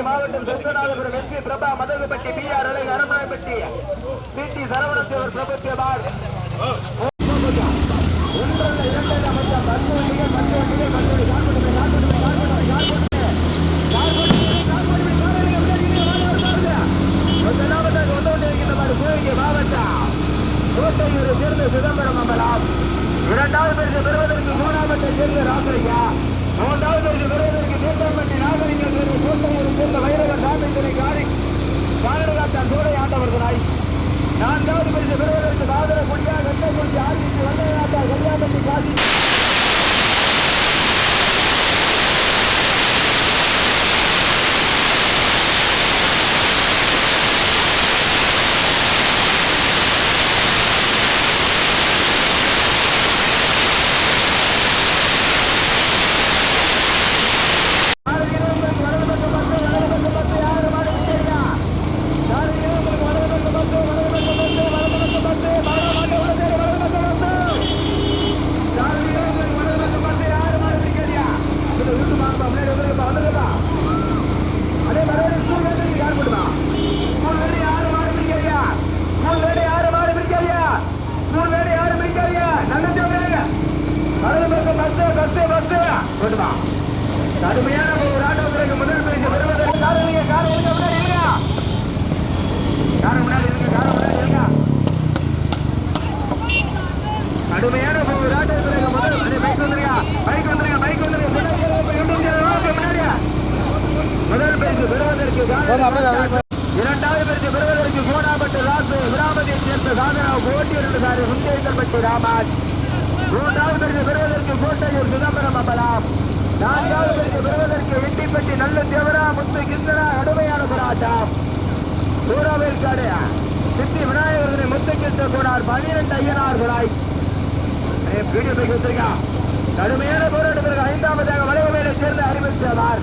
சிவகங்கை மாவட்டம் Sonthanathapuram S P Prabha Madhagupatti P R அலை Aramanaipatti B D சரவணத்தேவர் பிரபுத்தேவார் ஒன்றல்ல நான்காவது பரிசு பெறுவதற்கு மாதர குடியா கட்டை கொஞ்சம் ஆட்சிக்கு வந்த கல்யாணத்தை காட்டி கடுமையான ஒரு ஆட்டோத்திற்கு முதல் பரிசு வருவதற்கு காரணம் இல்லையா காரணம் இருக்க முன்னாடி இல்லையா காரணம் முன்னாடி இருக்க காரணம் முன்னாடி இருக்கா. கடுமையான ஒரு ஆட்டோத்திற்கு முதல் பைக் வந்துருக்கா பைக் வந்துருக்கா பைக் வந்துருக்கா முதல் பரிசு பெறுவதற்கு இரண்டாவது பரிசு பெறுவதற்கு கோடாப்பட்டு ராசு விராமதியை சேர்ந்த சாதனா ஓட்டி சாரி முன்கைதல் பட்டு ராமாஜ். மூன்றாவது பரிசு பெறுவதற்கு கோட்டையூர் சிதம்பரம் அம்பலாம். நான்காவது பரிசு பெறுவதற்கு எட்டிப்பட்டி நல்ல தேவரா முத்து கிருஷ்ணனா கடுமையான போராட்டம். சூறாவேற்காடு சித்தி விநாயகர்களை முத்து கிருஷ்ண கோடார் பன்னிரண்டு ஐயனார் குழாய் வீடியோ பைக் வச்சிருக்கா கடுமையான போராட்டத்திற்கு ஐந்தாவதாக வளைவுகளை சேர்ந்த அறிவித்தவர்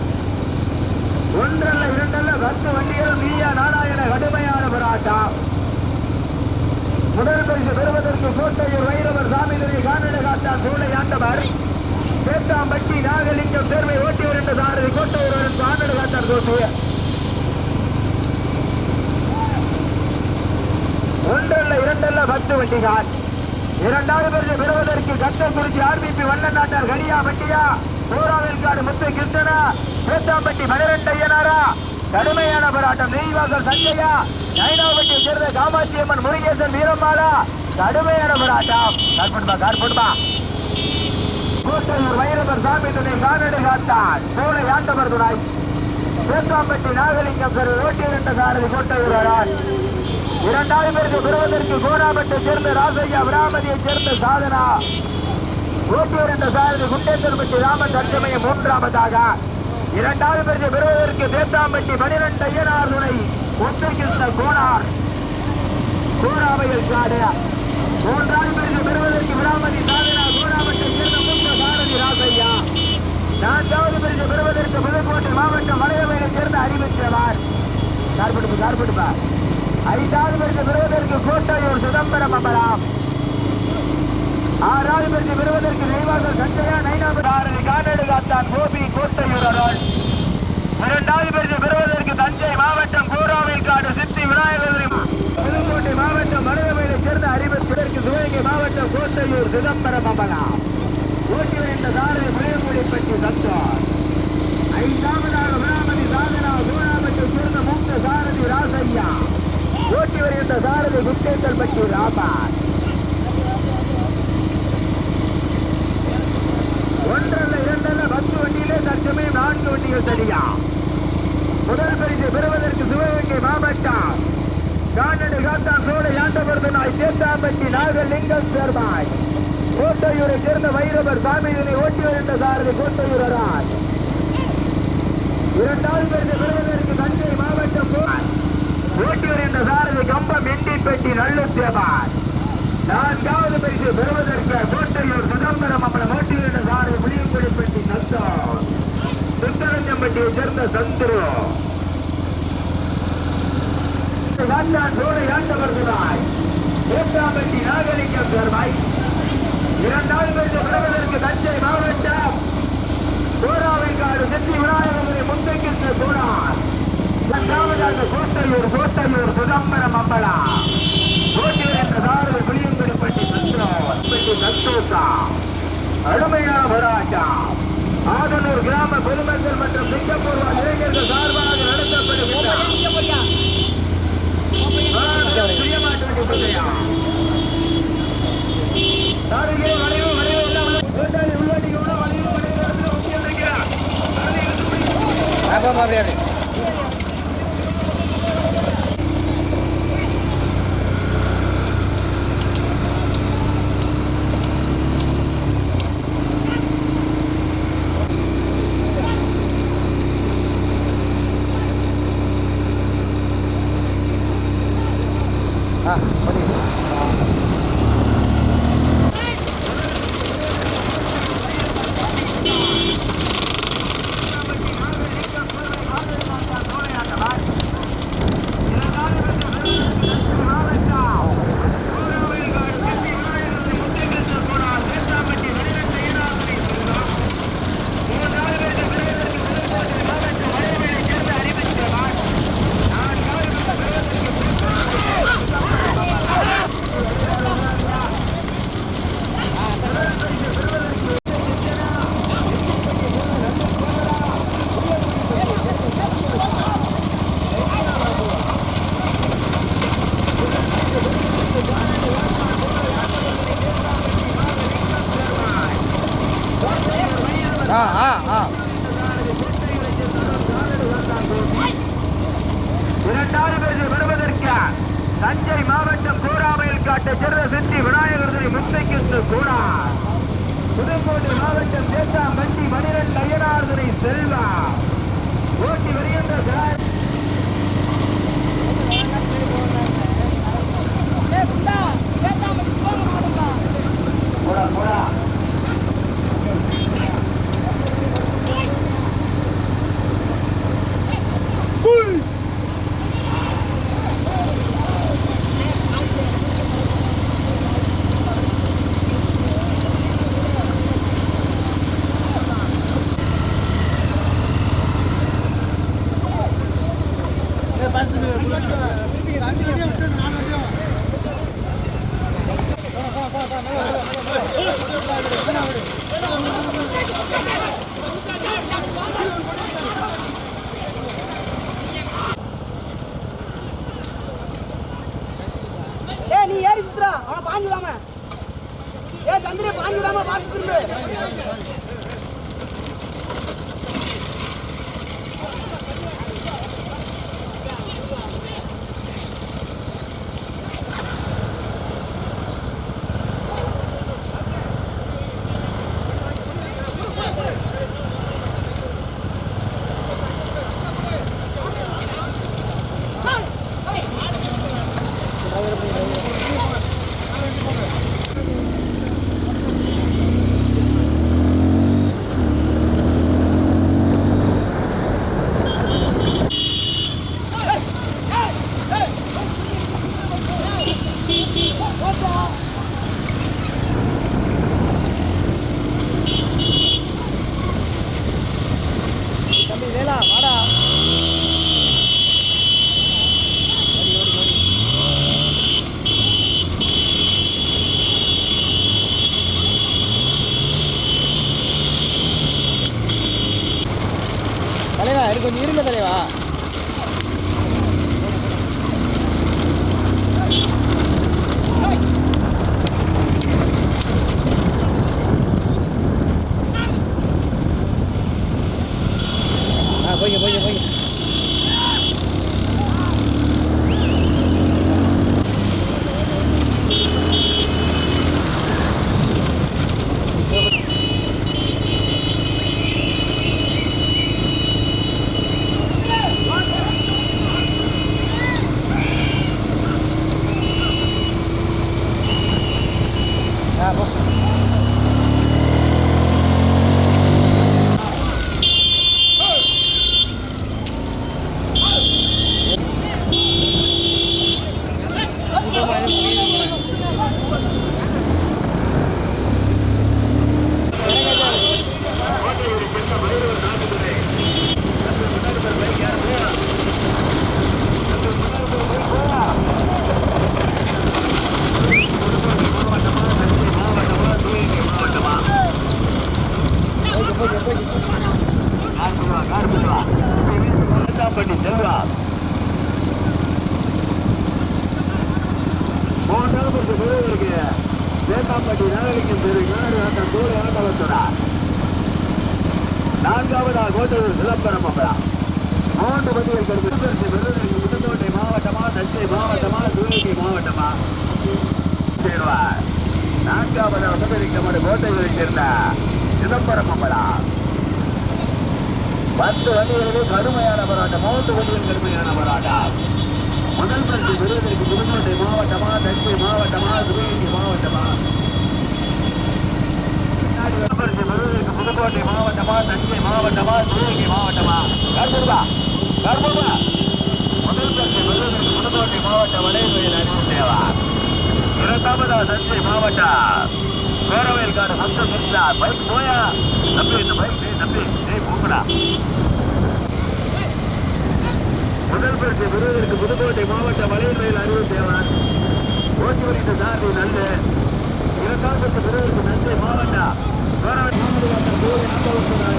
ஒன்றல்ல இரண்டல்ல பத்து வண்டிகளும் நீயா நாராயண கடுமையான போராட்டம். முதல் பரிசு பெறுவதற்கு கோட்டையூர் வைரவர் சாமிதுரை காணொலி காட்டான் சூளை ஆண்டவர். சேத்தாம்பட்டி நாகலிங்கம் தேர்வை ஓட்டி வருகின்ற சாரதி கோட்டையூர் காணொலி காட்டான் கோட்டு ஒன்றல்ல இரண்டல்ல பத்து வண்டிகள். இரண்டாவது பரிசு பெறுவதற்கு கட்டக்குறிச்சி ஆர்பிபி வண்ணன் நாட்டார் கனியா பட்டியா சூறாவிற்காடு முத்து கிருஷ்ணனா சேத்தாம்பட்டி பனிரெண்டு ஐயனாரா. கடுமையான போராட்டம். நெய்வாசல் சஞ்சயா. நைனாவட்டியை சேர்ந்த காமாட்சி அம்மன் முருகேசன் வீரம்மாளா. கடுமையான போராட்டம். கார்படுமா கார்படுமா கூட்டூர் வைரவர் சாமி துணை கானடு காத்தார் சூளை ஆண்டவர் துணை. சேத்தாம்பட்டி நாகலிங்கம் பெரு ஓட்டியிருந்த சாரதி கோட்டையூரார் இரண்டாவது பேருக்கு பெறுவதற்கு கோராபட்டை சேர்ந்த ராசையா விராமதியை சேர்ந்த சாதனா. ஓட்டியிருந்த சாரதி குண்டேசன்பட்டி ராமன் தற்சமயம் மூன்றாவதாக இரண்டாவது பேருக்கு பெறுவதற்கு தேத்தாம்பட்டி பனிரெண்டு ஐயனார் துணை. ஒத்துக்கிருந்த கோனார். கோராமையில் காடு. மூன்றாவது பேருக்கு பெறுவதற்கு விராமதி சாதனா கோராபட்டை சேர்ந்த மூத்த சாரதி ராசையா. நான்காவது பேருக்கு பெறுவதற்கு புதுக்கோட்டை மாவட்டம் மலையமையை சேர்ந்த அறிவித்தவர் கார்படுப்பு கார்படுப்பா ஐந்தாவது பேருக்கு பெறுவதற்கு கோட்டையூர் சிதம்பரம் அம்பலாம் ஆறாவது பேருக்கு பெறுவதற்கு நெய்வாசல் சஞ்சயா நைனாவது ஆறு கானடு காத்தான் கோபி கோட்டையூர் அருள் இரண்டாவது பேருக்கு பெறுவதற்கு தஞ்சை மாவட்டம் கூராவில் காடு சித்தி விநாயகர். புதுக்கோட்டை மாவட்டம் மருதமையை சேர்ந்த அறிவத்திற்கு சிவகங்கை மாவட்டம் கோட்டையூர் சிதம்பரம் அம்பலாம் ஓட்டி வைத்த வருகின்ற சாரதி பற்றி சத்தோர் ஐந்தாவதாக விராமதி சாதனா சூழாமத்தை சேர்ந்த மூத்த சாரதி ராசையா ஓட்டி வருகின்ற சாரதி குட்டேக்கல் பற்றி ராமான் ஒன்றல்ல இரண்டல்ல பத்து வண்டியிலே தற்சமயம் நான்கு வண்டிகள் சரியா முதல் பரிசு பெறுவதற்கு சிவகங்கை மாவட்டம் கானடு காத்தான் சோலை ஆண்டவர்தனாய் சேத்தாம்பட்டி நாகலிங்கம் சேர்மாய் கோட்டையூரை சேர்ந்த வைரவர் சாமியினை ஓட்டி வருகின்ற சாரதி கோட்டையூரரான் இரண்டாவது பரிசு பெறுவதற்கு தஞ்சை மாவட்டம் ஓட்டி வருகின்ற சாரதி கம்பம் எண்டிப்பட்டி நல்லுத்தேவான் நான்காவது பரிசு பெறுவதற்கு கோட்டையூர் சிதம்பரம் அம்மன் ஓட்டி வருகின்ற சாரதி புளியங்குடிப்பட்டி நத்தம் சுத்தரஞ்சம்பட்டியை சேர்ந்த சந்துரு. காட்டான் சோழ ஆண்டவர்களாய் ஏற்றாம்பட்டி நாகலிங்கம் சேர்வாய் இரண்டாவது பெற்ற பெறுவதற்கு தஞ்சை மாவட்டம். சோழாவிற்காடு செட்டி விநாயகரை முன்வைக்கின்ற சோழார் இரண்டாவதாக கோட்டையூர் கோட்டையூர் சிதம்பரம் அம்பலா கோட்டையூர் என்ற சாரதி புளியங்குடிப்பட்டி சந்திரம் சந்தோஷா அருமையா வராஜா ஆதனூர் கிராம பெருமக்கள் மற்றும் சிங்கப்பூர் இளைஞர்கள் சந்திரே பாஞ்சு விடாம பார்த்து ஆ போய்ங்க போய்ங்க போய்ங்க ஆ போ தேத்தாப்பட்டி செல்வா மூன்றாவது பரிசு பெறுவதற்கு தேத்தாப்பட்டி நாகலிங்கம் தெரு நாடு ஆட்டம் தூர ஆட்டவத்தரா நான்காவதாக கோட்டூர் சிலம்பரம் அம்பலா மூன்று பகுதிகள் கருத்து பரிசு பெறுவதற்கு புதுக்கோட்டை மாவட்டமா தஞ்சை மாவட்டமா சிவகங்கை மாவட்டமா சேர்வார் நான்காவது அமெரிக்கமோட கோட்டைகளை சேர்ந்த சிதம்பரம் அம்பலா பத்து வண்டிகளிலே கடுமையான போராட்டம் மூன்று வண்டிகள் கடுமையான போராட்டம் முதல் பரிசு பெறுவதற்கு புதுக்கோட்டை மாவட்டமா தஞ்சை மாவட்டமா சிவகங்கை மாவட்டமா முதல் பரிசு பெறுவதற்கு புதுக்கோட்டை மாவட்டமா தஞ்சை மாவட்டமா சிவகங்கை மாவட்டமா கருப்பூர்வா கருப்பூர்வா முதல் பரிசு பெறுவதற்கு புதுக்கோட்டை மாவட்ட வளையல் அறிவுறுத்தேவா இரண்டாவதா தஞ்சை மாவட்டம் கோரவேல் காடு மொத்த மிர்சா பைக் போயா தம்பி இந்த பைக் டேய் தம்பி டேய் போங்கடா முதல் பரிசு பெறுவதற்கு புதுக்கோட்டை மாவட்ட வளையல் ரயில் அறிவு தேவன் ஓட்டி வருகின்ற சார்பு நல்ல இரண்டாம் பரிசு பெறுவதற்கு நஞ்சை மாவட்டம் கோரவேல் மாவட்ட கோவை நாற்பது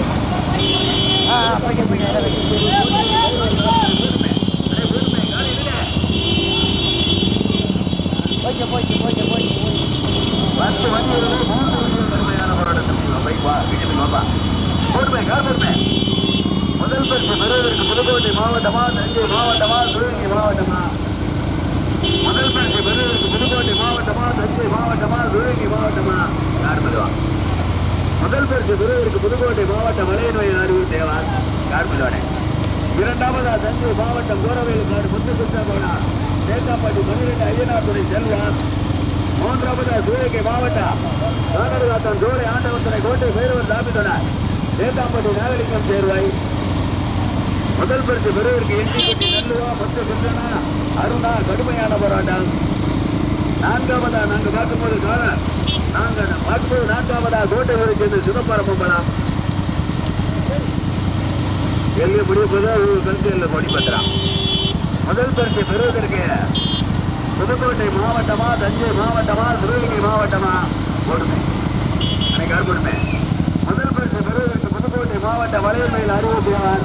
ஆ ஆ போய்க்க முதல் பரிசு பெறுவதற்கு புதுக்கோட்டை மாவட்டமா தஞ்சை மாவட்டமா சிவகங்கை மாவட்டமா முதல் பரிசு பெறுவதற்கு புதுக்கோட்டை மாவட்டமா தஞ்சை மாவட்டமா சிவகங்கை மாவட்டமா யார் பெறுவா முதல் பரிசு பெறுவதற்கு புதுக்கோட்டை மாவட்டம் வளையநோய் அறிவு தேவார் யார் பெறுவானே இரண்டாவதா தஞ்சை மாவட்டம் கோரவேல் காடு முத்துக்குத்தா போனார் தேங்காப்பாட்டி பன்னிரெண்டு ஐயனார் துறை செல்வார் மூன்றாவது சிவகங்கை மாவட்டம் கானடுகாத்தம் ஜோடி ஆண்டவத்தனை கோட்டை பைரவர் தாபித்தனர் தேக்காப்பட்டி நாகலிங்கம் சேர்வாய் முதல் பரிசு பெறுவதற்கு எஞ்சி எண்ணிக்கொட்டி நல்லுவா பத்து கிருஷ்ணனா அருணா கடுமையான போராட்டம். நான்காவதா நாங்கள் பார்க்கும்போது காண நாங்கள் பார்க்கும்போது நான்காவதா கோட்டை வரை சேர்ந்து சிதம்பரம் அம்பலம் எல்லை முடிய போதா கருத்து கொடி பத்திரம். முதல் பரிசு பெறுவதற்கு புதுக்கோட்டை மாவட்டமா தஞ்சை மாவட்டமா சிவகங்கை மாவட்டமா? கொடுமை அன்னைக்கு யார் கொடுமை முதல் பரிசு பெறுவதற்கு புதுக்கோட்டை மாவட்ட வலையமையில் அறிவுறுத்தியவர்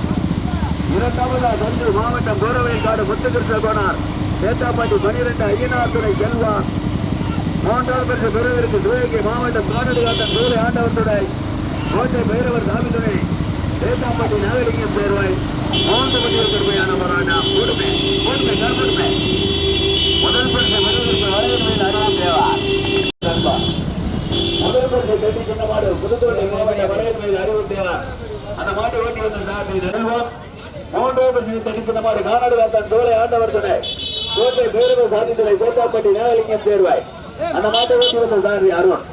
இரண்டாவது தஞ்சை மாவட்டம் கோரவைக்காடு முத்துகிருஷ்ண கோனார். சேத்தாப்பாட்டி பனிரெண்டு ஐயனார் துறை செல்வா. மூன்றாவது பரிசு பெறுவதற்கு சிவகங்கை மாவட்டம் காணொலி காட்டம் சூளை ஆண்டவர் துறை கோட்டை பைரவர் சாமி சாமிதுரை சேத்தாப்பாட்டி நாகலிங்கம் சேர்வாய். மூன்று மணிகள் கடுமையான போராட்டம். கொடுமை கொடுமை கருப்படுமை முதல் பரிசு பெறுவதற்கு வளையல்மையில் அறிவு தேவா முதல் பரிசு கட்டி சொன்ன மாடு புதுக்கோட்டை மாவட்ட வளையல்மையில் அறிவு தேவா அந்த மாட்டை ஓட்டி வந்த சாமி செல்வம் மூன்றாவது பரிசு கட்டி சொன்ன மாடு காநாடு காத்தான் தோலை ஆண்டவர் துணை கோட்டை பேரவை சாதித்துறை கோட்டாப்பட்டி நாகலிங்கம் தேர்வாய். அந்த மாட்டை ஓட்டி வந்த அருண்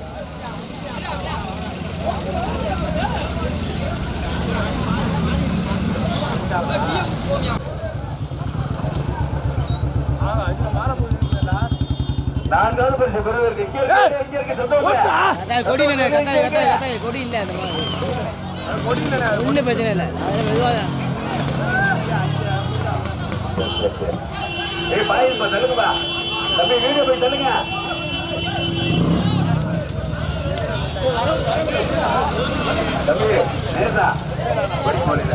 நான்காவது பரிசு பெறுவதற்கு இங்கே இருக்கு, இங்கே இருக்கு, சந்தோஷம். கொடி இல்லை கட்டாய கட்டாய கட்டாய கொடி இல்லை அந்த மாதிரி. ஒன்றும் பிரச்சனை இல்லை. மெதுவாக ஏய் பாய் தள்ளுங்கப்பா. தம்பி வீடியோ போய் தள்ளுங்க. தம்பி நேரா படி போலீங்க